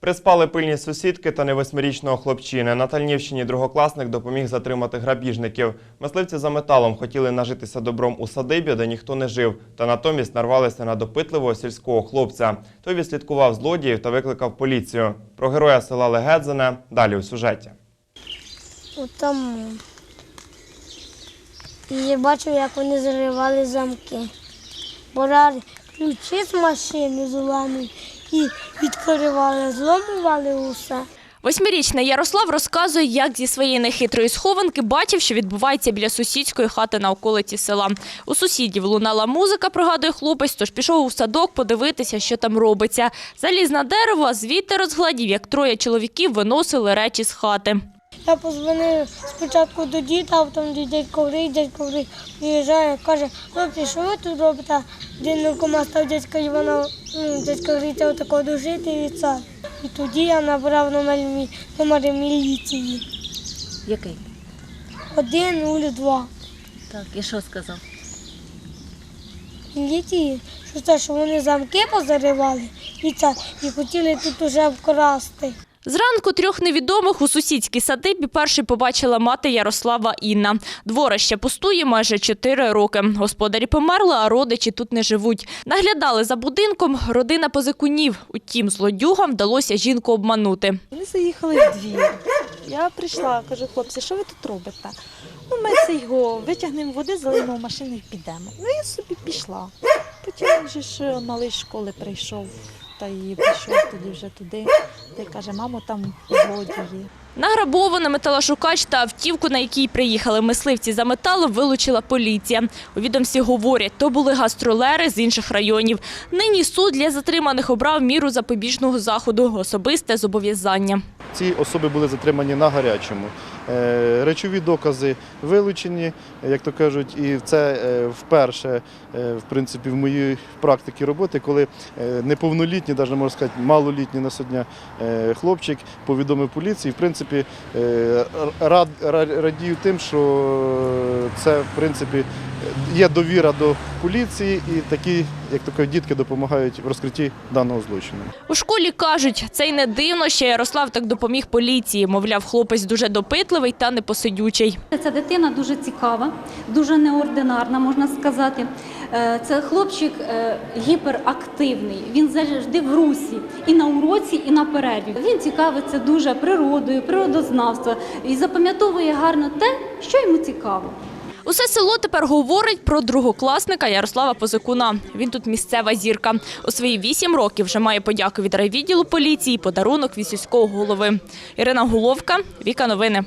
Приспали пильні сусідки та невосьмирічного хлопчини. На Тальнівщині другокласник допоміг затримати грабіжників. Мисливці за металом хотіли нажитися добром у садибі, де ніхто не жив, та натомість нарвалися на допитливого сільського хлопця. Той відслідкував злодіїв та викликав поліцію. Про героя села Легедзине далі у сюжеті. Отам. І я бачив, як вони заривали замки. Брали ключі з машини зеленої і відкривали, зламували усе. Восьмирічний Ярослав розказує, як зі своєї нехитрої схованки бачив, що відбувається біля сусідської хати на околиці села. У сусідів лунала музика, пригадує хлопець, тож пішов у садок подивитися, що там робиться. Заліз на дерево, а звідти розгладів, як троє чоловіків виносили речі з хати. Я позвонив спочатку до діда, а потім до дядька Врий, дядько Врий приїжджає, каже, хлопці, що ви тут робите? Один кома став дядька Івана, ну, дядька Врий, це отако дожити і це. І тоді я набрав номер, номер міліції. Який? Один, нуль, два. Так, і що сказав? Міліції, що це, що вони замки позаривали і це, і хотіли тут уже вкрасти. Зранку трьох невідомих у сусідській садибі перший побачила мати Ярослава Інна. Дворище пустує майже чотири роки. Господарі померли, а родичі тут не живуть. Наглядали за будинком родина позикунів. Утім, злодюгам вдалося жінку обманути. Вони заїхали в двір. Я прийшла, кажу, хлопці, що ви тут робите? Ну, ми це його витягнемо води, залимо в машину і підемо. Ну, я собі пішла. Потім вже ж малий школи прийшов та і пішов тоді вже туди. Та каже, мамо, там злодії. Награбована металошукач та автівку, на якій приїхали мисливці за металом, вилучила поліція. У відомстві говорять, то були гастролери з інших районів. Нині суд для затриманих обрав міру запобіжного заходу – особисте зобов'язання. Ці особи були затримані на гарячому. Е, Речові докази вилучені, як то кажуть, і це е, вперше, е, в принципі, в моїй практиці роботи, коли неповнолітній, навіть можна сказати, малолітній на сьогодні хлопчик повідомив поліції. В принципі, е, рад, ра- радію тим, що це, в принципі, є довіра до поліції, і такі, як то кажуть, дітки допомагають в розкритті даного злочину. У школі кажуть, це й не дивно, що Ярослав так допоміг поліції. Мовляв, хлопець дуже допитливий та непосидючий. Ця дитина дуже цікава, дуже неординарна, можна сказати. Е, Це хлопчик е, гіперактивний. Він завжди в русі і на уроці, і на перерві. Він цікавиться дуже природою, природознавством і запам'ятовує гарно те, що йому цікаво. Усе село тепер говорить про другокласника Ярослава Позикуна. Він тут місцева зірка. У свої вісім років вже має подяку від райвідділу поліції, і подарунок від сільського голови. Ірина Головка, Віка Новини.